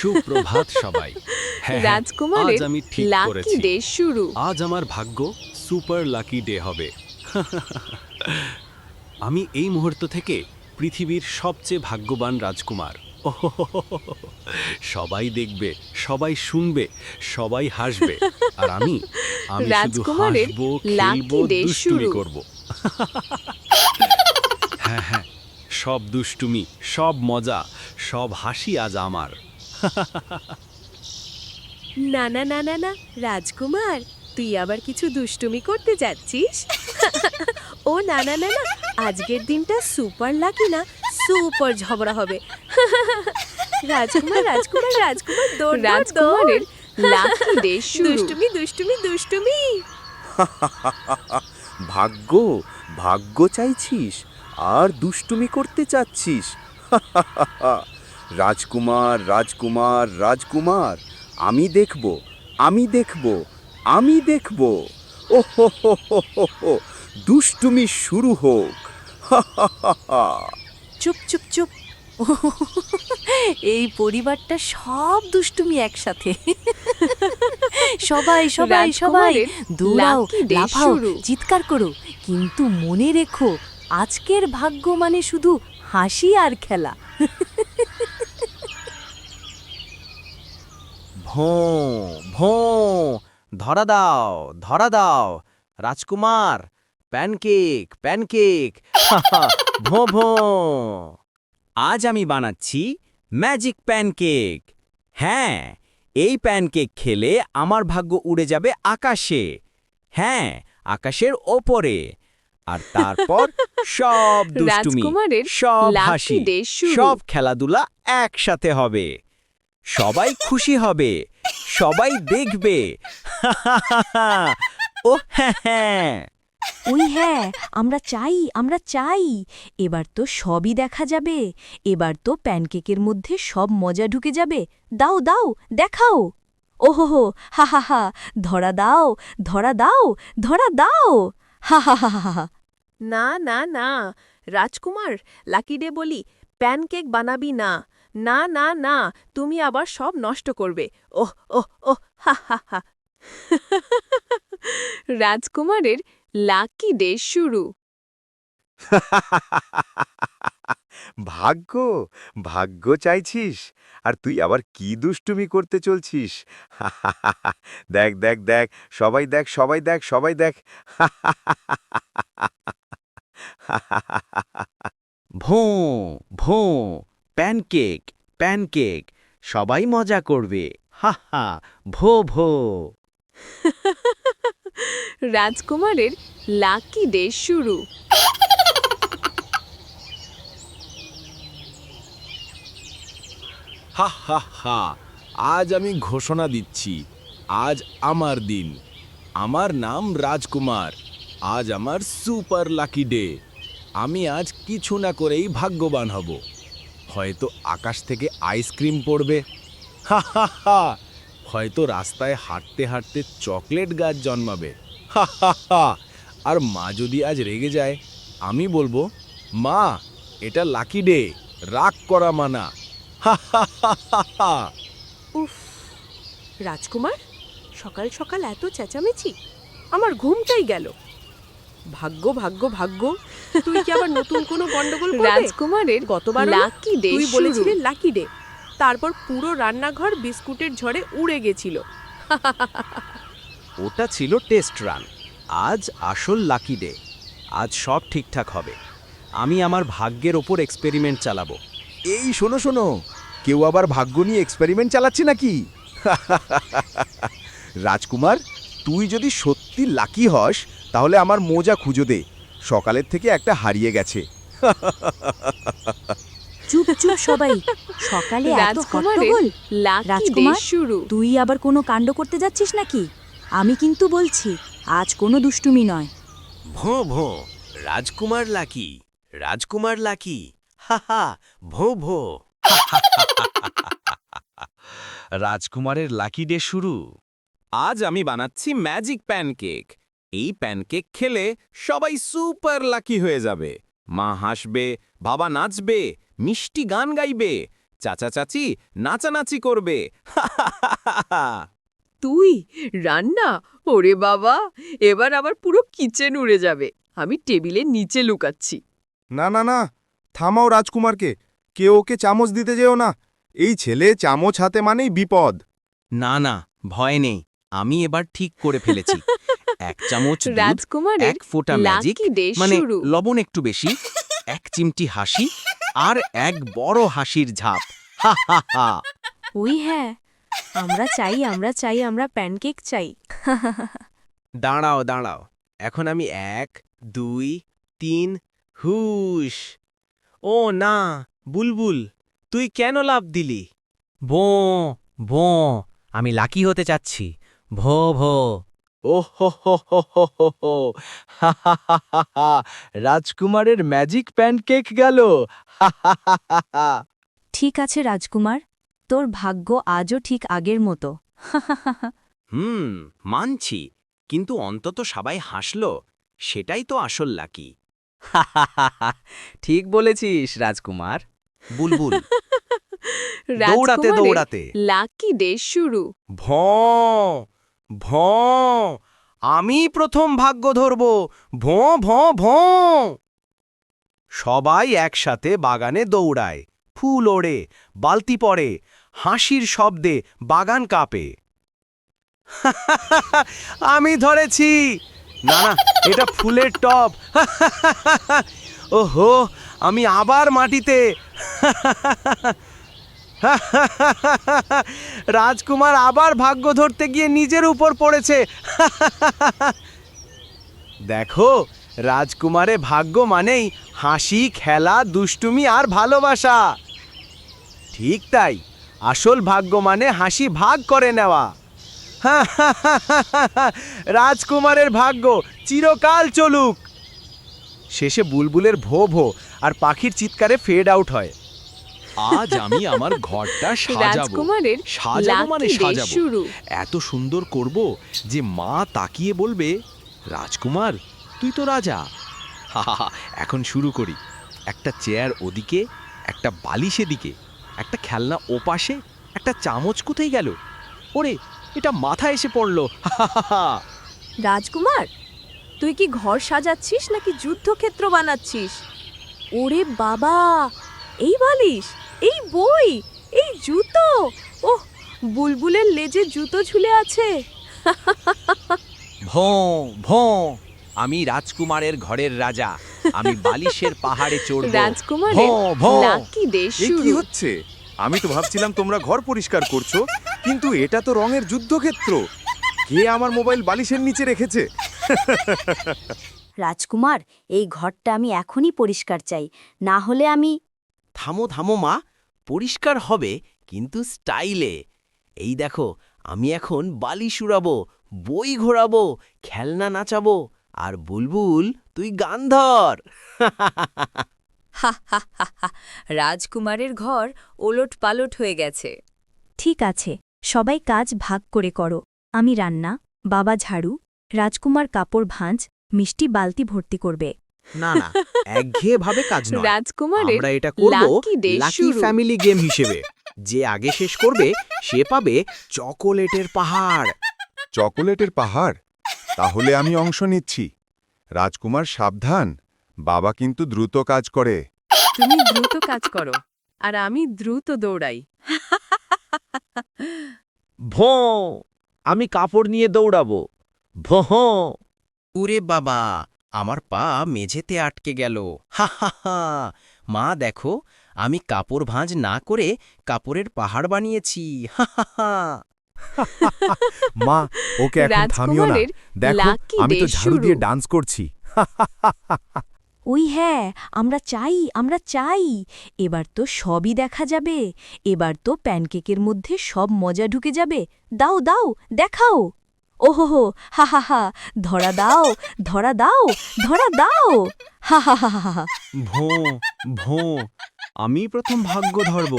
সুপ্রভাত সবাই। হ্যাঁ, হ্যাঁ, রাজকুমারের আজ আমি ঠিক লাকি করেছি। ডে শুরু। আজ আমার ভাগ্য সুপার লাকি ডে হবে। আমি এই মুহূর্ত থেকে পৃথিবীর সবচেয়ে ভাগ্যবান রাজকুমার। সবাই দেখবে সবাই শুনবে সবাই হাসবে। আর আমি আমি শুধু রাজকুমারের হাসবো lucky খেলব day দুষ্টুমি শুরু। করব। হ্যাঁ হ্যাঁ সব দুষ্টুমি সব মজা সব হাসি আজ আমার। না না না না না রাজকুমার তুই আবার কিছু দুষ্টুমি করতে যাচ্ছিস? ও না না না না আজকের দিনটা সুপার লাকি না সুপার ঝগড়া হবে। রাজকুমার রাজকুমার রাজকুমার দৌড় রাজকুমারের লাকি ডে দুষ্টুমি দুষ্টুমি দুষ্টুমি। ভাগ্য ভাগ্য চাইছিস আর দুষ্টুমি করতে চাচ্ছিস। রাজকুমার রাজকুমার রাজকুমার আমি দেখব আমি দেখব আমি দেখব। ও হো হো হো হো হো, দুষ্টুমি শুরু হোক। চুপ চুপ চুপ। এই পরিবারটা সব দুষ্টুমি একসাথে। সবাই সবাই সবাই দৌড়াও লাফাও চিৎকার করো। কিন্তু মনে রেখো আজকের ভাগ্য মানে শুধু হাসি আর খেলা। ভোঁ ভোঁ ধরা দাও ধরা দাও। Rajkumar pancake pancake. ভোঁ ভোঁ। আজ আমি বানাচ্ছি ম্যাজিক প্যানকেক। হ্যাঁ এই প্যানকেক খেলে আমার ভাগ্য উড়ে যাবে আকাশে। হ্যাঁ আকাশের ওপরে। আর তারপর সব দুষ্টুমি সব হাসি সব খেলাধুলা একসাথে হবে। সবাই খুশি হবে সবাই দেখবে। ও হ্যাঁ হ্যাঁ। ওই হ্যাঁ আমরা চাই আমরা চাই। এবার তো সবই দেখা যাবে এবার তো প্যানকেকের মধ্যে সব মজা ঢুকে যাবে। দাও দাও দেখাও। ওহো হো হা হা হা ধরা দাও ধরা দাও ধরা দাও। হা হা হা হা হা। না না না রাজকুমার লাকি ডে বলি প্যানকেক বানাবি না। না না না, তুমি আবার সব নষ্ট করবে। ওহ ওহ ওহ, হা হা হা। রাজকুমারের লাকি ডে শুরু। ভাগ্য ভাগ্য চাইছিস? আর তুই আবার কি দুষ্টুমি করতে চলছিস? দেখ দেখ দেখ, সবাই দেখ সবাই দেখ সবাই দেখ। ভোঁ ভোঁ প্যানকেক প্যানকেক সবাই মজা করবে। হা হা ভো ভো। রাজকুমারের লাকি ডে শুরু। হা হা হা আজ আমি ঘোষণা দিচ্ছি আজ আমার দিন। আমার নাম রাজকুমার আজ আমার সুপার লাকি ডে। আমি আজ কিছু না করেই ভাগ্যবান হব। হয়তো আকাশ থেকে আইসক্রিম পড়বে। হা হা হা। হয়তো রাস্তায় হাঁটতে হাঁটতে চকলেট গাছ জন্মাবে। হা হা হা। আর মা যদি আজ রেগে যায়, আমি বলব, মা, এটা লাকি ডে, রাগ করা মানা। হা হা হা উফ, রাজকুমার, সকাল সকাল এত চেঁচামেচি, আমার ঘুমটাই গেল। ভাগ্য ভাগ্য ভাগ্য। তুই কি আবার নতুন কোনো গন্ডগোল করবে? রাজকুমারের গতবার লাকি ডে তুই বলেছিলি লাকি ডে। তারপর পুরো রান্নাঘর বিস্কুটের ঝড়ে উড়ে গেছিল। ওটা ছিল টেস্ট রান। আজ আসল লাকি ডে। আজ সব ঠিকঠাক হবে। আমি আমার ভাগ্যের ওপর এক্সপেরিমেন্ট চালাবো। এই শোনো শোনো। কেউ আবার ভাগ্য নিয়ে এক্সপেরিমেন্ট চালাচ্ছে নাকি? রাজকুমার তুই যদি সত্যি লাকি হস তাহলে আমার মোজা খুঁজো দে। সকালের থেকে একটা হারিয়ে গেছে। চুপ চুপ সবাই। সকালে এত হট্টগোল। রাজকুমার, শুরু। তুই আবার কোনো কাণ্ড করতে যাচ্ছিস নাকি? আমি কিন্তু বলছি আজ কোনো দুষ্টুমি নয়। ভোঁ ভোঁ রাজকুমার লাকি রাজকুমার লাকি। হা হা ভো ভো। রাজকুমারের লাকি ডে শুরু। আজ আমি বানাচ্ছি ম্যাজিক প্যানকেক। এই প্যানকেক খেলে সবাই সুপার লাকি হয়ে যাবে। মা হাসবে বাবা নাচবে মিষ্টি গান গাইবে চাচা চাচি নাচানাচি করবে। তুই রান্না ওরে বাবা এবার আবার পুরো কিচেন উড়ে যাবে। আমি টেবিলের নিচে লুকাচ্ছি। না না না থামাও রাজকুমারকে কেউ ওকে চামচ দিতে যেও না। এই ছেলে চামচ হাতে মানেই বিপদ। না না ভয় নেই আমি এবার ঠিক করে ফেলেছি। এক চামচ দুধ রাজকুমারের এক ফোঁটা ম্যাজিক মানে লবণ একটু বেশি এক চিমটি হাসি আর এক বড় হাসির ঝাপ। হা হা হা। ওই হ্যাঁ আমরা চাই আমরা চাই আমরা প্যানকেক চাই। দাঁড়াও দাঁড়াও। এখন আমি এক দুই তিন হুশ। ও না বুলবুল তুই কেন লাভ দিলি? ভো ভো আমি লাকি হতে চাচ্ছি। ভো ভো। ও হো হো হো হো হো হো হা হা হা হা হা রাজকুমারের ম্যাজিক প্যানকেক গেল। ঠিক আছে রাজকুমার তোর ভাগ্য আজও ঠিক আগের মতো। হুম মানছি। কিন্তু অন্তত সবাই হাসল। সেটাই তো আসল লাকি। ঠিক বলেছিস রাজকুমার। বুলবুল দৌড়াতে দৌড়াতে। লাকি ডে শুরু। ভ ভ আমি প্রথম ভাগ্য ধরব। ভ ভ ভ। সবাই একসাথে বাগানে দৌড়ায়। ফুল ওড়ে, বালতি পড়ে, হাসির শব্দে বাগান কাঁপে। আমি ধরেছি। না না, এটা ফুলের টব। ওহো, আমি আবার মাটিতে। রাজকুমার আবার ভাগ্য ধরতে গিয়ে নিজের উপর পড়েছে। দেখো, রাজকুমারে ভাগ্য মানেই হাসি, খেলা, দুষ্টুমি আর ভালোবাসা। ঠিক তাই, আসল ভাগ্য মানে হাসি ভাগ করে নেওয়া। রাজকুমারের ভাগ্য চিরকাল চলুক। শেষে বুলবুলের ভো ভো আর পাখির চিৎকারে ফেড আউট হয়। আজ আমি আমার ঘরটা সাজাবো। রাজকুমারের সাজাবো মানে সাজাবো। শুরু। এত সুন্দর করব যে মা তাকিয়ে বলবে রাজকুমার তুই তো রাজা। হাহাহা, এখন শুরু করি। একটা চেয়ার ওদিকে একটা বালিশ এদিকে একটা খেলনা ওপাশে একটা চামচ কোথায় গেল? ওরে এটা মাথা এসে পড়ল। রাজকুমার তুই কি ঘর সাজাচ্ছিস নাকি যুদ্ধক্ষেত্র বানাচ্ছিস? ওরে বাবা! এই বালিশ এই বই এই জুতো। ওহ বুলবুলের লেজে জুতো ঝুলে আছে। ভোঁ ভোঁ আমি রাজকুমারের ঘরের রাজা। আমি বালিশের পাহাড়ে চড়ব। রাজকুমারের ভোঁ ভোঁ। লাকি এ কি শুরু? হচ্ছে? আমি তো ভাবছিলাম তোমরা ঘর পরিষ্কার করছ কিন্তু এটা তো রঙের যুদ্ধক্ষেত্র। কে আমার মোবাইল বালিশের নিচে রেখেছে? রাজকুমার এই ঘরটা আমি এখনই পরিষ্কার চাই। না হলে আমি থামো থামো মা পরিষ্কার হবে কিন্তু স্টাইলে। এই দেখো আমি এখন বালিশ উড়াবো বই ঘোরাবো খেলনা নাচাবো আর বুলবুল তুই গান ধর। হা হা হা হা রাজকুমারের ঘর ওলট পালট হয়ে গেছে। ঠিক আছে সবাই কাজ ভাগ করে করো। আমি রান্না বাবা ঝাড়ু রাজকুমার কাপড় ভাঁজ মিষ্টি বালতি ভর্তি করবে। না না একঘেয়ে ভাবে কাজ নয়। রাজকুমারের আমরা এটা করব লাকি ফ্যামিলি গেম হিসেবে। যে আগে শেষ করবে সে পাবে চকোলেটের পাহাড়। চকোলেটের পাহাড়? তাহলে আমি অংশ নিচ্ছি। রাজকুমার সাবধান বাবা কিন্তু দ্রুত কাজ করে। তুমি দ্রুত কাজ করো আর আমি দ্রুত দৌড়াই। ভোঁ আমি কাপড় নিয়ে দৌড়াবো। ভোঁ। উরে বাবা আমার পা মেঝেতে আটকে গেল। হা হা হা। মা দেখো আমি কাপড় ভাঁজ না করে কাপড়ের পাহাড় বানিয়েছি। হা হা হা। মা ওকে এখন থামিও না। দেখো আমি তো ঝাড়ু দিয়ে ডান্স করছি। ওই হ্যাঁ আমরা চাই আমরা চাই। এবার তো সবই দেখা যাবে। এবার তো প্যানকেকের মধ্যে সব মজা ঢুকে যাবে। দাও দাও দেখাও। ওহো হা হা হা ধরা দাও ধরা দাও ধরা দাও। হা হা হা হা হা। ভোঁ ভোঁ, আমি প্রথম ভাগ্য ধরব।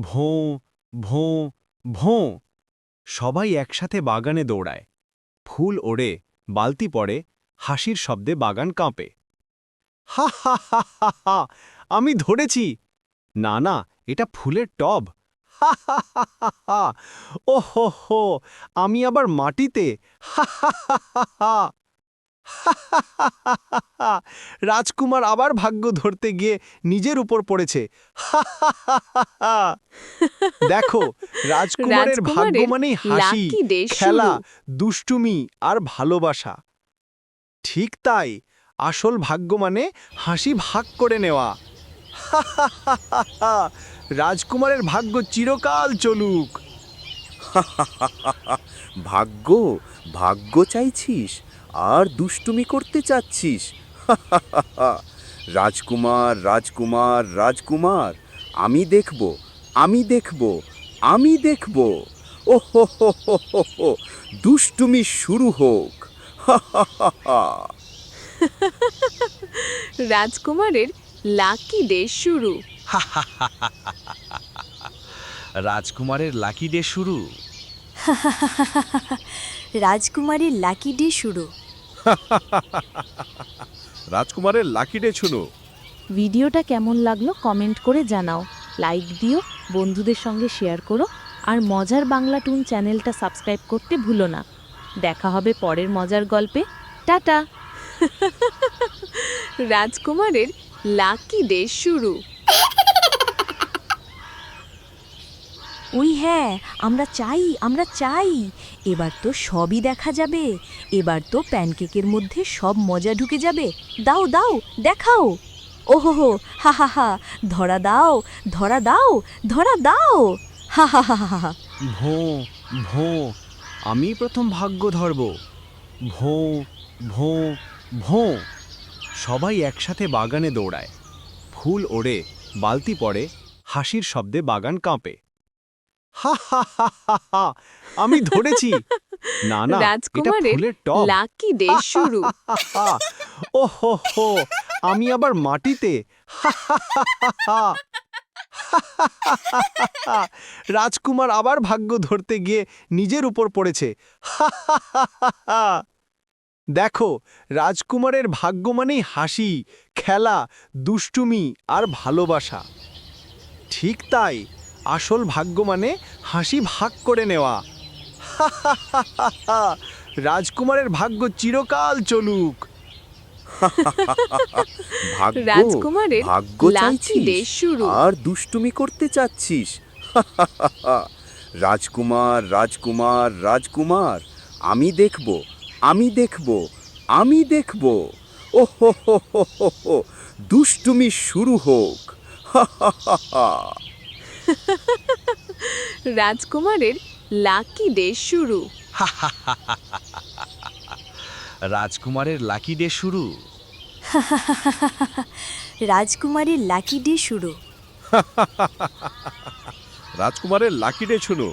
ভোঁ ভোঁ ভোঁ, সবাই একসাথে বাগানে দৌড়ায়। ফুল ওড়ে, বালতি পড়ে, হাসির শব্দে বাগান কাঁপে। হা হা হা হা হা, আমি ধরেছি। না না, এটা ফুলের টব। ও হো হো আমি আবার মাটিতে? রাজকুমার আবার ভাগ্য ধরতে গিয়ে নিজের উপর পড়েছে। দেখো রাজকুমারের ভাগ্য মানেই হাসি খেলা দুষ্টুমি আর ভালোবাসা। ঠিক তাই আসল ভাগ্য মানে হাসি ভাগ করে নেওয়া। রাজকুমারের ভাগ্য চিরকাল চলুক। ভাগ্য? ভাগ্য চাইছিস? আর দুষ্টুমি করতে চাচ্ছিস? রাজকুমার রাজকুমার রাজকুমার আমি দেখব আমি দেখব আমি দেখব। ও হো হো হো হো হো দুষ্টুমি শুরু হোক। হা হা হা হা রাজকুমারের লাকি ডে শুরু। রাজকুমারের লাকি ডে শুরু। রাজকুমারের লাকি ডে শুরু। রাজকুমারের লাকি ডে শুনো ভিডিওটা কেমন লাগল কমেন্ট করে জানাও। লাইক দিও বন্ধুদের সঙ্গে শেয়ার করো আর মজার বাংলা টুন চ্যানেলটা সাবস্ক্রাইব করতে ভুলো না। দেখা হবে পরের মজার গল্পে। টাটা! রাজকুমারের লাকি ডে শুরু। ওই হ্যাঁ আমরা চাই আমরা চাই। এবার তো সবই দেখা যাবে। এবার তো প্যানকেকের মধ্যে সব মজা ঢুকে যাবে। দাও দাও, দেখাও। ওহো হো, হা হা হা, ধরা দাও ধরা দাও ধরা দাও। হা হা হা হা হা। ভোঁ ভোঁ, আমি প্রথম ভাগ্য ধরব। ভোঁ ভোঁ ভোঁ, সবাই একসাথে বাগানে দৌড়ায়। ফুল ওড়ে, বালতি পড়ে, হাসির শব্দে বাগান কাঁপে। হা হা হা হা আমি ধরেছি না না এটা রাজকুমারের ফুলের লাকি ডে শুরু ও হো হো আমি আবার মাটিতে রাজকুমার আবার ভাগ্য ধরতে গিয়ে নিজের উপর পড়েছে দেখো রাজকুমারের ভাগ্য মানেই হাসি খেলা দুষ্টুমি আর ভালোবাসা ঠিক তাই আসল ভাগ্য মানে হাসি ভাগ করে নেওয়া। রাজকুমারের ভাগ্য চিরকাল চলুক। ভাগ্য? রাজকুমারের ভাগ্য শুরু। আর দুষ্টুমি করতে চাচ্ছিস? রাজকুমার রাজকুমার রাজকুমার আমি দেখব আমি দেখব আমি দেখব। ও হো হো হো হো হো দুষ্টুমি শুরু হোক। রাজকুমারের লাকি ডে শুরু। রাজকুমারের লাকি ডে শুরু। রাজকুমারের লাকি ডে শুরু। রাজকুমারের লাকি ডে শুনো